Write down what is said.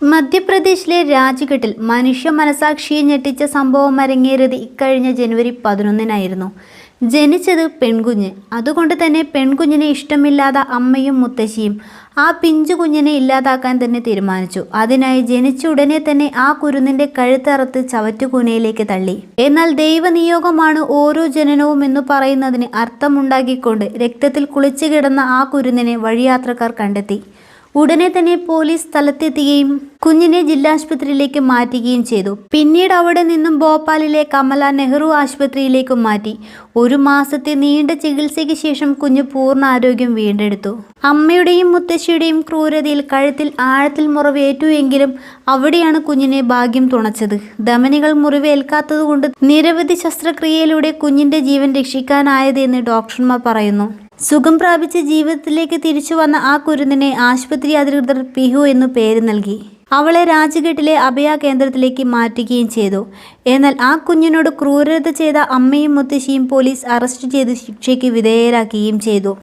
മധ്യപ്രദേശിലെ രാജ്ഘട്ടിൽ മനുഷ്യ മനസാക്ഷിയെ ഞെട്ടിച്ച സംഭവം അരങ്ങേറിയത് ഇക്കഴിഞ്ഞ ജനുവരി പതിനൊന്നിനായിരുന്നു. ജനിച്ചത് പെൺകുഞ്ഞ്. അതുകൊണ്ട് തന്നെ പെൺകുഞ്ഞിനെ ഇഷ്ടമില്ലാത്ത അമ്മയും മുത്തശ്ശിയും ആ പിഞ്ചു കുഞ്ഞിനെ ഇല്ലാതാക്കാൻ തന്നെ തീരുമാനിച്ചു. അതിനായി ജനിച്ച ഉടനെ തന്നെ ആ കുരുന്നിന്റെ കഴുത്തറുത്ത് ചവറ്റുകുനയിലേക്ക് തള്ളി. എന്നാൽ ദൈവനിയോഗമാണ് ഓരോ ജനനവും എന്ന് പറയുന്നതിന് അർത്ഥമുണ്ടാക്കിക്കൊണ്ട് രക്തത്തിൽ കുളിച്ചു കിടന്ന ആ കുരുന്നിനെ വഴിയാത്രക്കാർ കണ്ടെത്തി. ഉടനെ തന്നെ പോലീസ് സ്ഥലത്തെത്തുകയും കുഞ്ഞിനെ ജില്ലാ ആശുപത്രിയിലേക്ക് മാറ്റുകയും ചെയ്തു. പിന്നീട് അവിടെ നിന്നും ഭോപ്പാലിലെ കമല നെഹ്റു ആശുപത്രിയിലേക്ക് മാറ്റി. ഒരു മാസത്തെ നീണ്ട ചികിത്സയ്ക്ക് ശേഷം കുഞ്ഞ് പൂർണ ആരോഗ്യം വീണ്ടെടുത്തു. അമ്മയുടെയും മുത്തശ്ശിയുടെയും ക്രൂരതയിൽ കഴുത്തിൽ ആഴത്തിൽ മുറിവേറ്റു എങ്കിലും അവിടെയാണ് കുഞ്ഞിനെ ഭാഗ്യം തുണച്ചത്. ധമനികൾ മുറിവേൽക്കാത്തതുകൊണ്ട് നിരവധി ശസ്ത്രക്രിയയിലൂടെ കുഞ്ഞിന്റെ ജീവൻ രക്ഷിക്കാനായതെന്ന് ഡോക്ടർമാർ പറയുന്നു. സുഖം പ്രാപിച്ച് ജീവിതത്തിലേക്ക് തിരിച്ചു വന്ന ആ കുരുന്നിനെ ആശുപത്രി അധികൃതർ പിഹു എന്നു പേര് നൽകി. അവളെ രാജ്ഘട്ടിലെ അഭയ കേന്ദ്രത്തിലേക്ക് മാറ്റുകയും ചെയ്തു. എന്നാൽ ആ കുഞ്ഞിനോട് ക്രൂരത ചെയ്ത അമ്മയും മുത്തശ്ശിയും പോലീസ് അറസ്റ്റ് ചെയ്ത് ശിക്ഷയ്ക്ക് വിധേയരാക്കുകയും ചെയ്തു.